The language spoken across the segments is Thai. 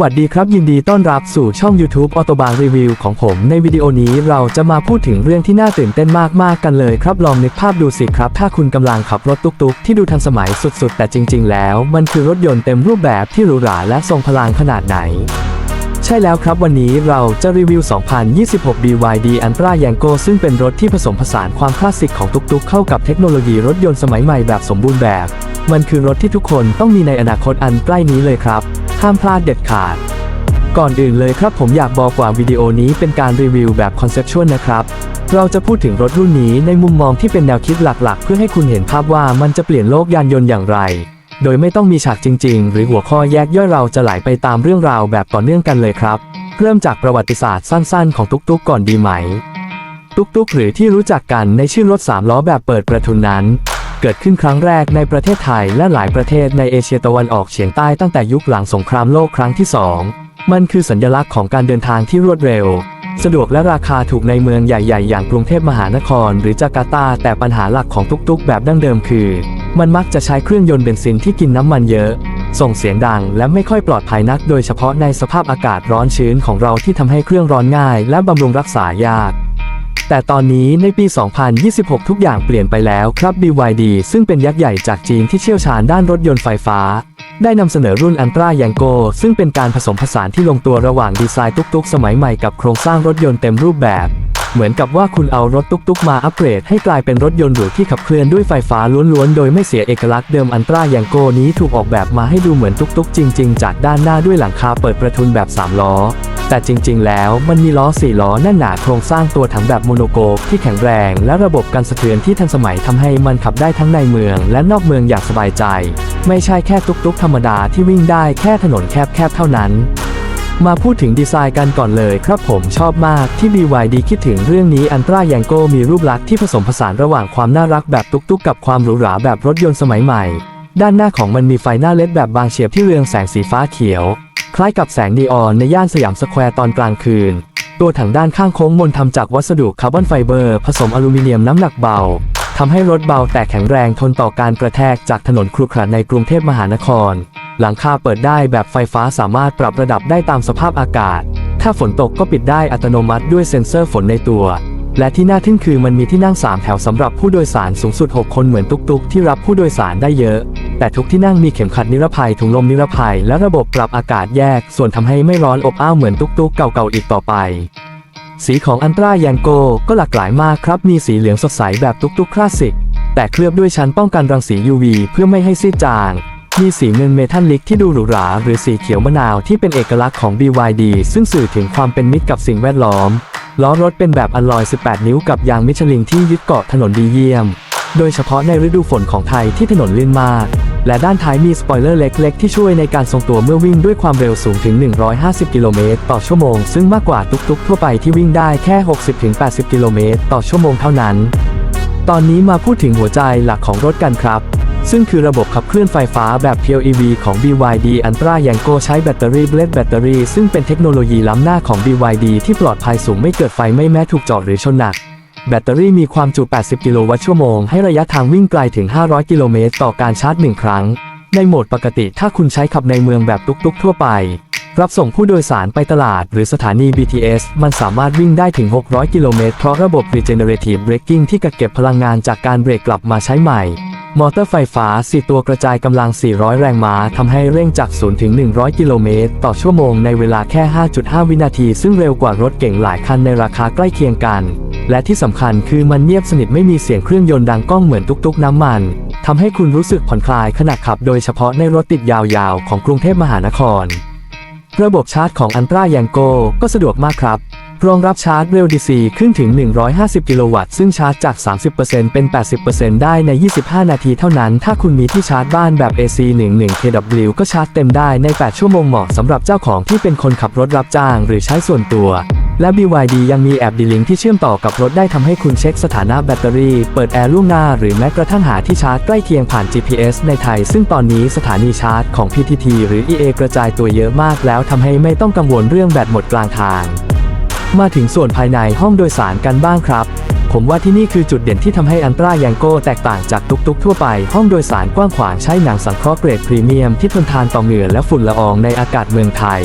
วัสดีครับ ยินดีต้อนรับสู่ช่อง YouTube อ t o b a n Review ของผม ในวิดีโอนี้เราจะมาพูดถึงเรื่องที่น่าตื่นเต้นมากๆกันเลยครับลองนึกภาพดูสิครับ ถ้าคุณกำลังขับรถตุกๆ ที่ดูทันสมัยสุดๆ แต่จริง ๆ แล้ว มันคือรถยนต์เต็มรูปแบบที่หรูหราและทรงพลังขนาดไหนใช่แล้วครับวันนี้เราจะรีวิว 2026 BYD Antra Yango ซึ่งเป็นรถที่ผสมผสานความคลาสสิกของตุกๆ เข้ากับเทคโนโลยีรถยนต์สมัยใหม่แบบสมบูรณ์แบบ มันคือรถที่ทุกคนต้องมีในอนาคตอันใกล้นี้เลยครับ ห้ามพลาดเด็ดขาด ก่อนอื่นเลยครับผมอยากบอกว่าวิดีโอนี้เป็นการรีวิวแบบคอนเซปชวลนะครับ เราจะพูดถึงรถรุ่นนี้ในมุมมองที่เป็นแนวคิดหลักๆ เพื่อให้คุณเห็นภาพว่ามันจะเปลี่ยนโลกยานยนต์อย่างไร โดยไม่ต้องมีฉากจริง ๆ หรือหัวข้อแยกย่อยเราจะไหลไปตามเรื่องราวแบบต่อเนื่องกันเลยครับ เริ่มจากประวัติศาสตร์สั้นๆ ของตุกๆ ก่อนดีไหม ตุกๆ หรือที่รู้จักกันในชื่อรถสามล้อแบบเปิดประทุนนั้น เกิดขึ้นครั้งแรกในประเทศไทยและหลายประเทศในเอเชียตะวันออกเฉียงใต้ตั้งแต่ยุคหลังสงครามโลกครั้งที่สองมันคือสัญลักษณ์ของการเดินทางที่รวดเร็ว สะดวกและราคาถูกในเมืองใหญ่ ๆ อย่างกรุงเทพมหานคร หรือจาการ์ตา แต่ปัญหาหลักของตุกๆ แบบดั้งเดิมคือ มันมักจะใช้เครื่องยนต์เบนซินที่กินน้ำมันเยอะ ส่งเสียงดังและไม่ค่อยปลอดภัยนัก โดยเฉพาะในสภาพอากาศร้อนชื้นของเราที่ทำให้เครื่องร้อนง่าย และบำรุงรักษายาก แต่ตอนนี้ในปี 2026 ทุกอย่างเปลี่ยนไปแล้วครับ BYD ซึ่งเป็นยักษ์ใหญ่จากจีนที่เชี่ยวชาญด้านรถยนต์ไฟฟ้า ได้นำเสนอรุ่นอันตรายังโกซึ่งเป็นการผสมผสานที่ลงตัวระหว่างดีไซน์ตุกๆ สมัยใหม่กับโครงสร้างรถยนต์เต็มรูปแบบ เหมือนกับว่าคุณเอารถตุกๆ มาอัปเกรดให้กลายเป็นรถยนต์หรูที่ขับเคลื่อนด้วยไฟฟ้าล้วนๆ โดยไม่เสียเอกลักษณ์เดิมอันตรายังโกนี้ถูกออกแบบมาให้ดูเหมือนตุกๆ จริง ๆ จากด้านหน้าด้วยหลังคาเปิดประทุนแบบ 3 ล้อ แต่จริง ๆ แล้วมันมีล้อ 4 ล้อแน่นหนาโครงสร้างตัวถังแบบโมโนโกกที่แข็งแรง และระบบการสะเทือนที่ทันสมัยทำให้มันขับได้ทั้งในเมือง และนอกเมืองอย่างสบายใจ ไม่ใช่แค่ตุกๆ ธรรมดาที่วิ่งได้แค่ถนนแคบๆ เท่านั้น มาพูดถึงดีไซน์กันก่อนเลยครับผมชอบมากที่ BYD คิดถึงเรื่องนี้อันตรายังโกมีรูปลักษณ์ที่ผสมผสานระหว่างความน่ารักแบบตุกๆ กับความหรูหราแบบรถยนต์สมัยใหม่ ด้านหน้าของมันมีไฟหน้าเลดแบบบางเฉียบที่เรืองแสงสีฟ้าเขียว คล้ายกับแสงนีออนในย่านสยามสแควร์ตอนกลางคืน ตัวถังด้านข้างโค้งมนทำจากวัสดุคาร์บอนไฟเบอร์ ผสมอลูมิเนียมน้ำหนักเบา ทำให้รถเบาแต่แข็งแรงทนต่อการกระแทกจากถนนครุขระในกรุงเทพมหานคร หลังคาเปิดได้แบบไฟฟ้าสามารถปรับระดับได้ตามสภาพอากาศ ถ้าฝนตกก็ปิดได้อัตโนมัติด้วยเซ็นเซอร์ฝนในตัว และที่น่าทึ่งคือมันมีที่นั่ง 3 แถวสำหรับผู้โดยสารสูงสุด 6 คนเหมือนตุกๆ ที่รับผู้โดยสารได้เยอะ แต่ทุกที่นั่งมีเข็มขัดนิรภัยถุงลมนิรภัย และระบบปรับอากาศแยก ส่วนทำให้ไม่ร้อนอบอ้าวเหมือนตุกๆ เก่าๆอีกต่อไป สีของอันตรายังโกก็หลากหลายมากครับ มีสีเหลืองสดใสแบบตุกๆคลาสสิก แต่เคลือบด้วยชั้นป้องกันรังสี UV เพื่อไม่ให้ซีดจาง มีสีเงินเมทัลลิกที่ดูหรูหรา หรือสีเขียวมะนาวที่เป็นเอกลักษณ์ของ BYD ซึ่งสื่อถึงความเป็นมิตรกับสิ่งแวดล้อม ล้อรถเป็นแบบอลลอย 18 นิ้วกับยางมิชลินที่ยึดเกาะถนนดีเยี่ยม โดยเฉพาะในฤดูฝนของไทยที่ถนนลื่นมาก และด้านท้ายมีสปอยเลอร์เล็ก ๆ ที่ช่วยในการทรงตัวเมื่อวิ่งด้วยความเร็วสูงถึง 150 กิโลเมตรต่อชั่วโมง ซึ่งมากกว่าตุกๆ ทั่วไปที่วิ่งได้แค่ 60-80 กิโลเมตรต่อชั่วโมงเท่านั้น ตอนนี้มาพูดถึงหัวใจหลักของรถกันครับซึ่งคือระบบขับเคลื่อนไฟฟ้าแบบ PLEV ของ BYD Antra Yango ใช้แบตเตอรี่เบลดแบตเตอรี่ซึ่งเป็นเทคโนโลยีล้ำหน้าของ BYD ที่ปลอดภัยสูงไม่เกิดไฟไม่แม้ถูกจาะหรือชนหนัก แบตเตอรี่มีความจุ 80 กิโลวัตต์ชั่วโมง ให้ระยะทางวิ่งไกลถึง 500 กิโลเมตร ต่อการชาร์จ 1 ครั้ง ในโหมดปกติถ้าคุณใช้ขับในเมืองแบบตุกๆ ทั่วไป รับส่งผู้โดยสารไปตลาดหรือสถานี BTS มันสามารถวิ่งได้ถึง 600 กิโลเมตรเพราะระบบ Regenerative Braking ที่กักเก็บพลังงานจากการเบรกกลับมาใช้ใหม่ มอเตอร์ไฟฟ้า 4 ตัวกระจายกำลัง 400 แรงม้าทำให้เร่งจาก 0 ถึง 100 กิโลเมตร ต่อชั่วโมงในเวลาแค่ 5.5 วินาที ซึ่งเร็วกว่ารถเก่งหลายคันในราคาใกล้เคียงกัน และที่สำคัญคือมันเงียบสนิทไม่มีเสียงเครื่องยนต์ดังก้องเหมือนตุกๆน้ำมันทำให้คุณรู้สึกผ่อนคลายขณะขับ โดยเฉพาะในรถติดยาวๆ ของกรุงเทพมหานคร ระบบชาร์จของอันตรายังโกก็สะดวกมากครับ รองรับชาร์จเร็ว DC ขึ้นถึง 150 กิโลวัตต์ ซึ่งชาร์จจาก 30%เป็น 80%ได้ใน 25 นาทีเท่านั้น ถ้าคุณมีที่ชาร์จบ้านแบบ AC 11 kW ก็ชาร์จเต็มได้ใน 8 ชั่วโมงเหมาะสำหรับเจ้าของที่เป็นคนขับรถรับจ้าง หรือใช้ส่วนตัว และ BYD ยังมีแอปดีลิงที่เชื่อมต่อกับรถได้ทำให้คุณเช็คสถานะแบตเตอรี่ เปิดแอร์ล่วงหน้าหรือแม้กระทั่งหาที่ชาร์จใกล้เคียงผ่าน GPS ในไทย ซึ่งตอนนี้สถานีชาร์จของ PTT หรือ EA กระจายตัวเยอะมากแล้วทำให้ไม่ต้องกังวลเรื่องแบตหมดกลางทาง มาถึงส่วนภายในห้องโดยสารกันบ้างครับผมว่าที่นี่คือจุดเด่นที่ทำให้อันตรายังโกแตกต่างจากตุกๆทั่วไป ห้องโดยสารกว้างขวางใช้หนังสังเคราะห์เกรดพรีเมียมที่ทนทานต่อเหงื่อและฝุ่นละอองในอากาศเมืองไทย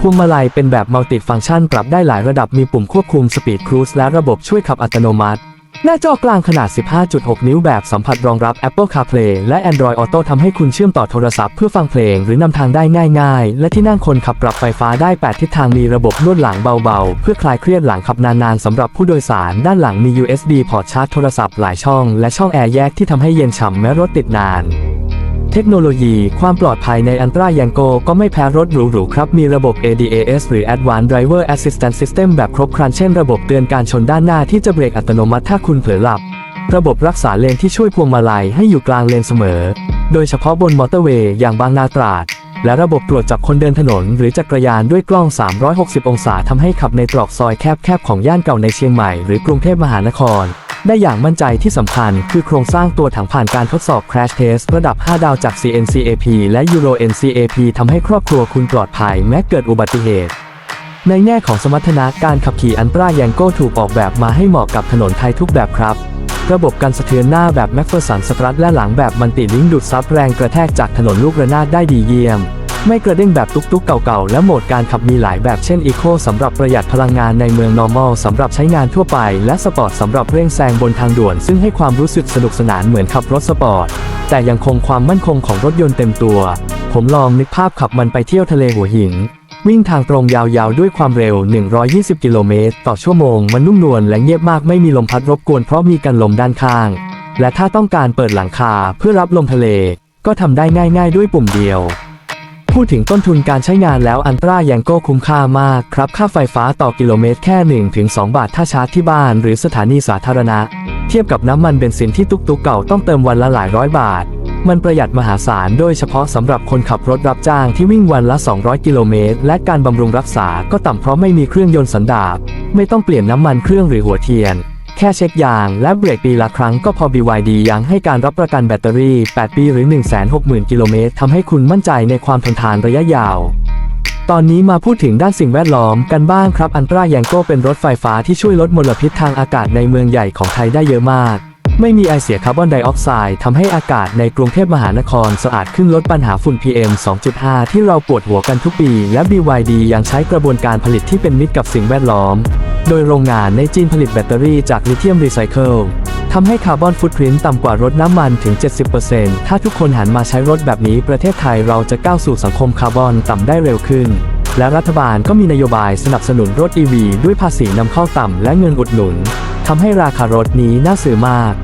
พวงมาลัยเป็นแบบมัลติฟังก์ชันปรับได้หลายระดับมีปุ่มควบคุมสปีดครูซและระบบช่วยขับอัตโนมัติ หน้าจอกลางขนาด 15.6 นิ้วแบบสัมผัสรองรับ Apple CarPlay และ Android Auto ทำให้คุณเชื่อมต่อโทรศัพท์เพื่อฟังเพลงหรือนำทางได้ง่ายๆ และที่นั่งคนขับปรับไฟฟ้าได้ 8 ทิศทางมีระบบนวดหลังเบาๆ เพื่อคลายเครียดหลังขับนานๆสำหรับผู้โดยสาร ด้านหลังมี USB พอร์ตชาร์จโทรศัพท์หลายช่อง และช่องแอร์แยกที่ทำให้เย็นฉ่ำแม้รถติดนาน เทคโนโลยี ความปลอดภัยในอันตรายังโกก็ไม่แพ้รถหรูๆครับ มีระบบ ADAS หรือ Advanced Driver Assistance System แบบครบครันเช่นระบบเตือนการชนด้านหน้าที่จะเบรกอัตโนมัติถ้าคุณเผลอหลับ ระบบรักษาเลนที่ช่วยพวงมาลัยให้อยู่กลางเลนเสมอ โดยเฉพาะบนมอเตอร์เวย์อย่างบางนาตราด และระบบตรวจจับคนเดินถนน หรือจักรยานด้วยกล้อง 360 องศาทำให้ขับในตรอกซอยแคบๆของย่านเก่าในเชียงใหม่หรือกรุงเทพมหานคร ได้อย่างมั่นใจที่สำคัญ คือโครงสร้างตัวถังผ่านการทดสอบ Crash Test ระดับ 5 ดาวจาก CNCAP และ Euro NCAP ทำให้ครอบครัวคุณปลอดภัยแม้เกิดอุบัติเหตุในแง่ของสมรรถนะการขับขี่อันตรายังโก้ถูกออกแบบมาให้เหมาะกับถนนไทยทุกแบบครับ ระบบการสะเทือนหน้าแบบแม p เฟอร์สันสตรัทและหลังแบบมันติลิงดูดซับแรงกระแทกจากถนนลูกระนาดได้ดีเยี่ยม ไม่กระเด้งแบบตุ๊กๆเก่าๆ และโหมดการขับมีหลายแบบเช่น Eco สำหรับประหยัดพลังงานในเมือง Normal สำหรับใช้งานทั่วไป และ Sport สำหรับเร่งแซงบนทางด่วน ซึ่งให้ความรู้สึกสนุกสนานเหมือนขับรถสปอร์ต แต่ยังคงความมั่นคงของรถยนต์เต็มตัว ผมลองนึกภาพขับมันไปเที่ยวทะเลหัวหินวิ่งทางตรงยาวๆ ด้วยความเร็ว 120 กิโลเมตร ต่อชั่วโมง มันนุ่มนวลและเงียบมากไม่มีลมพัดรบกวนเพราะมีกันลมด้านข้าง และถ้าต้องการเปิดหลังคาเพื่อรับลมทะเล ก็ทำได้ง่ายๆ ด้วยปุ่มเดียว พูดถึงต้นทุนการใช้งานแล้วอันตรายังก็คุ้มค่ามากครับ ค่าไฟฟ้าต่อกิโลเมตรแค่ 1-2 บาทถ้าชาร์จที่บ้านหรือสถานีสาธารณะ เทียบกับน้ำมันเบนซินที่ตุกๆเก่าต้องเติมวันละหลายร้อยบาท มันประหยัดมหาศาลโดยเฉพาะสำหรับคนขับรถรับจ้างที่วิ่งวันละ 200 กิโลเมตร และการบำรุงรักษาก็ต่ำเพราะไม่มีเครื่องยนต์สันดาปไม่ต้องเปลี่ยนน้ำมันเครื่องหรือหัวเทียน แค่เช็คยางและเบรกปีละครั้งก็พอ BYD ยังให้การรับประกันแบตเตอรี่ 8 ปีหรือ 160,000 กิโลเมตรทำให้คุณมั่นใจในความทนทานระยะยาว ตอนนี้มาพูดถึงด้านสิ่งแวดล้อมกันบ้างครับอันตรายังโก้เป็นรถไฟฟ้าที่ช่วยลดมลพิษทางอากาศในเมืองใหญ่ของไทยได้เยอะมาก ไม่มีไอเสียคาร์บอนไดออกไซด์ทำให้อากาศในกรุงเทพมหานครสะอาดขึ้นลดปัญหาฝุ่น PM 2.5 ที่เราปวดหัวกันทุกปี และ BYD ยังใช้กระบวนการผลิตที่เป็นมิตรกับสิ่งแวดล้อม โดยโรงงานในจีนผลิตแบตเตอรี่จากลิเธียมรีไซเคิลทำให้คาร์บอนฟุตพิ้นต่ำกว่ารถน้ำมันถึง 70%ถ้าทุกคนหันมาใช้รถแบบนี้ประเทศไทยเราจะก้าวสู่สังคมคาร์บอนต่ำได้เร็วขึ้น และรัฐบาลก็มีนโยบายสนับสนุนรถ EV ด้วยภาษีนำเข้าต่ำและเงินอุดหนุนทำให้ราคารถนี้น่าซื้อมาก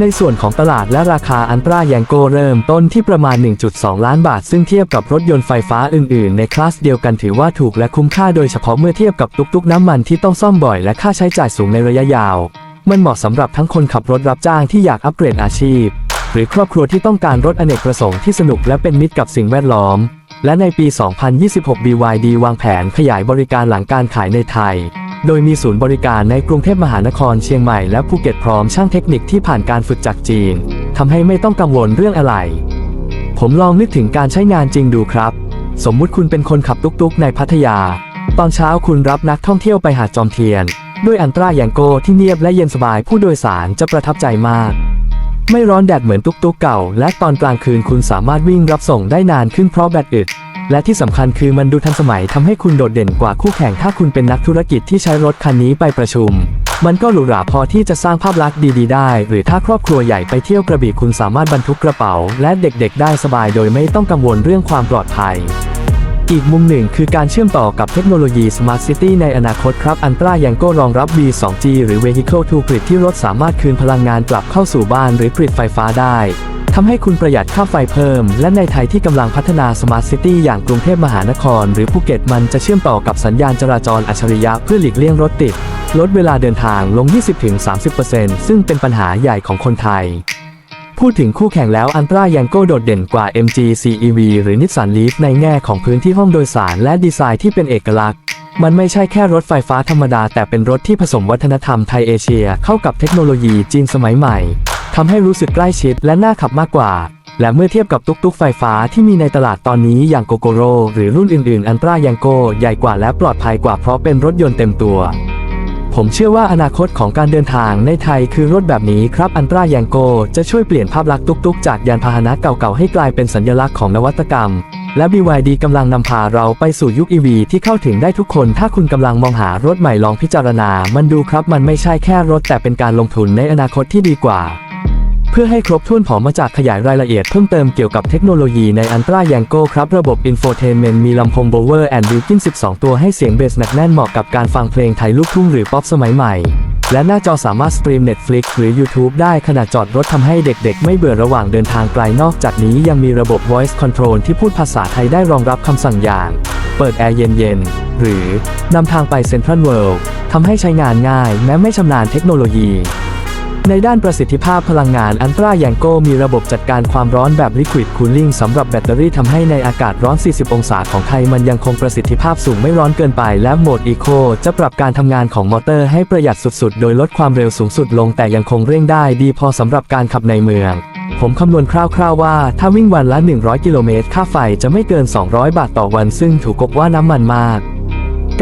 ในส่วนของตลาดและราคาอันตรายังโกเริ่มต้นที่ประมาณ 1.2 ล้านบาท ซึ่งเทียบกับรถยนต์ไฟฟ้าอื่น ๆ ในคลาสเดียวกันถือว่าถูกและคุ้มค่าโดยเฉพาะเมื่อเทียบกับตุกๆ น้ำมันที่ต้องซ่อมบ่อยและค่าใช้จ่ายสูงในระยะยาว มันเหมาะสำหรับทั้งคนขับรถรับจ้างที่อยากอัปเกรดอาชีพ หรือครอบครัวที่ต้องการรถอเนกประสงค์ที่สนุกและเป็นมิตรกับสิ่งแวดล้อม และในปี 2026 BYD วางแผนขยายบริการหลังการขายในไทย โดยมีศูนย์บริการในกรุงเทพมหานครเชียงใหม่และภูเก็ตพร้อมช่างเทคนิคที่ผ่านการฝึกจากจีนทำให้ไม่ต้องกังวลเรื่องอะไร ผมลองนึกถึงการใช้งานจริงดูครับ สมมุติคุณเป็นคนขับตุกๆ ในพัทยา ตอนเช้าคุณรับนักท่องเที่ยวไปหาดจอมเทียน ด้วยอันตราอย่างโกที่เงียบและเย็นสบายผู้โดยสารจะประทับใจมาก ไม่ร้อนแดดเหมือนตุกตุกเก่า และตอนกลางคืนคุณสามารถวิ่งรับส่งได้นานขึ้นเพราะแบตอึด และที่สำคัญคือมันดูทันสมัยทำให้คุณโดดเด่นกว่าคู่แข่งถ้าคุณเป็นนักธุรกิจที่ใช้รถคันนี้ไปประชุม มันก็หรูหราพอที่จะสร้างภาพลักษณ์ดีๆ ได้ หรือถ้าครอบครัวใหญ่ไปเที่ยวกระบี่คุณสามารถบรรทุกกระเป๋า และเด็กๆ ได้สบายโดยไม่ต้องกังวลเรื่องความปลอดภัยอีกมุมหนึ่งคือการเชื่อมต่อกับเทคโนโลยี Smart City ในอนาคตครับอันตรายังก็รองรับ V2G หรือ Vehicle to Grid ที่รถสามารถคืนพลังงานกลับเข้าสู่บ้านหรือกริดไฟฟ้าได้ ทำให้คุณประหยัดค่าไฟเพิ่ม และในไทยที่กำลังพัฒนา Smart City อย่างกรุงเทพมหานคร หรือภูเก็ตมันจะเชื่อมต่อกับสัญญาณจราจรอัจฉริยะเพื่อหลีกเลี่ยงรถติด ลดเวลาเดินทางลง 20-30%ซึ่งเป็นปัญหาใหญ่ของคนไทย พูดถึงคู่แข่งแล้วอันตรายังก็โดดเด่นกว่า MG CEV หรือ Nissan Leaf ในแง่ของพื้นที่ห้องโดยสารและดีไซน์ที่เป็นเอกลักษณ์มันไม่ใช่แค่รถไฟฟ้าธรรมดา แต่เป็นรถที่ผสมวัฒนธรรมไทยเอเชีย เข้ากับเทคโนโลยีจีนสมัยใหม่ ทำให้รู้สึกใกล้ชิดและน่าขับมากกว่า และเมื่อเทียบกับตุกๆไฟฟ้าที่มีในตลาดตอนนี้อย่างโกโกโรหรือรุ่นอื่นๆ อันตรายังโกใหญ่กว่าและปลอดภัยกว่าเพราะเป็นรถยนต์เต็มตัว ผมเชื่อว่าอนาคตของการเดินทางในไทยคือรถแบบนี้ครับอันตราแยงโกจะช่วยเปลี่ยนภาพลักษณ์ตุกๆ จากยานพาหนะเก่าๆให้กลายเป็นสัญลักษณ์ของนวัตกรรมและ BYD กำลังนำพาเราไปสู่ยุค EV ที่เข้าถึงได้ทุกคน ถ้าคุณกำลังมองหารถใหม่ลองพิจารณา มันดูครับ มันไม่ใช่แค่รถแต่เป็นการลงทุนในอนาคตที่ดีกว่า เพื่อให้ครบถ้วนผอมาจากขยายรายละเอียดเพิ่มเติมเกี่ยวกับเทคโนโลยีในอันตราแยงโกครับระบบ Infotainment มีลำโพง Bower and Wilkin 12 ตัวให้เสียงเบสหนักแน่นเหมาะกับการฟังเพลงไทยลูกทุ่งหรือป๊อปสมัยใหม่และหน้าจอสามารถสตรีม Netflix หรือ YouTube ได้ขณะจอดรถทำให้เด็กๆ ไม่เบื่อระหว่างเดินทางไกลนอกจากนี้ยังมีระบบ Voice Control ที่พูดภาษาไทยได้รองรับคำสั่งอย่าง เปิดแอร์เย็นๆ หรือนำทางไปเซ็นทรัลเวิลด์ทำให้ใช้งานง่ายแม้ไม่ชำนาญเทคโนโลยี ในด้านประสิทธิภาพพลังงานอันตราแยงโกมีระบบจัดการความร้อนแบบ Liquid Cooling สำหรับแบตเตอรี่ทำให้ในอากาศร้อน 40 องศาของไทยมันยังคงประสิทธิภาพสูงไม่ร้อนเกินไป และโหมด Eco จะปรับการทำงานของมอเตอร์ให้ประหยัดสุด ๆ โดยลดความเร็วสูงสุดลงแต่ยังคงเร่งได้ดีพอสำหรับการขับในเมืองผมคำนวณคร่าวๆว่า ถ้าวิ่งวันละ 100 กิโลเมตร ค่าไฟจะไม่เกิน 200 บาทต่อวัน ซึ่งถูกกว่าน้ำมันมาก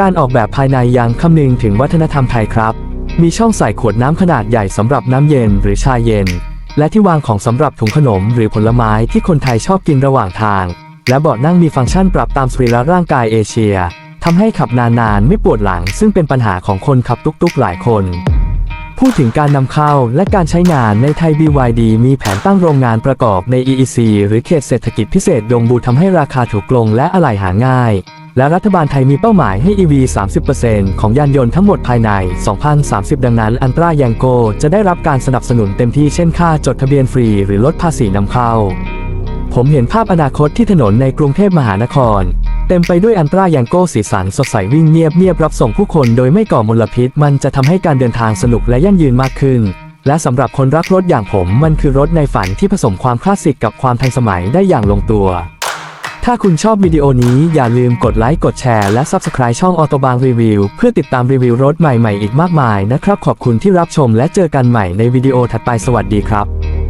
การออกแบบภายในยังคำนึงถึงวัฒนธรรมไทยครับ มีช่องใส่ขวดน้ำขนาดใหญ่สำหรับน้ำเย็นหรือชาเย็น และที่วางของสำหรับถุงขนมหรือผลไม้ที่คนไทยชอบกินระหว่างทาง และเบาะนั่งมีฟังก์ชันปรับตามสรีระร่างกายเอเชียทำให้ขับนานๆไม่ปวดหลัง ซึ่งเป็นปัญหาของคนขับตุกๆหลายคนพูดถึงการนำเข้าและการใช้งานในไทย BYD มีแผนตั้งโรงงานประกอบใน EEC หรือเขตเศรษฐกิจพิเศษดงบูทำให้ราคาถูกลงและอะไหล่หาง่าย และรัฐบาลไทยมีเป้าหมายให้ EV 30%ของยานยนต์ทั้งหมดภายใน 2030 ดังนั้นอันตรายังโกจะได้รับการสนับสนุนเต็มที่เช่นค่าจดทะเบียนฟรีหรือลดภาษีนำเข้า ผมเห็นภาพอนาคตที่ถนนในกรุงเทพมหานคร เต็มไปด้วยอันตรายังโกสีสันสดใสวิ่งเงียบเงียบรับส่งผู้คนโดยไม่ก่อมลพิษ มันจะทำให้การเดินทางสนุกและยั่งยืนมากขึ้น และสำหรับคนรักรถอย่างผมมันคือรถในฝันที่ผสมความคลาสสิกกับความทันสมัยได้อย่างลงตัว ถ้าคุณชอบวิดีโอนี้อย่าลืมกดไลค์ กดแชร์ และ Subscribe ช่องออโตบางรีวิวเพื่อติดตามรีวิวรถใหม่ๆ อีกมากมายนะครับ ขอบคุณที่รับชมและเจอกันใหม่ในวิดีโอถัดไปสวัสดีครับ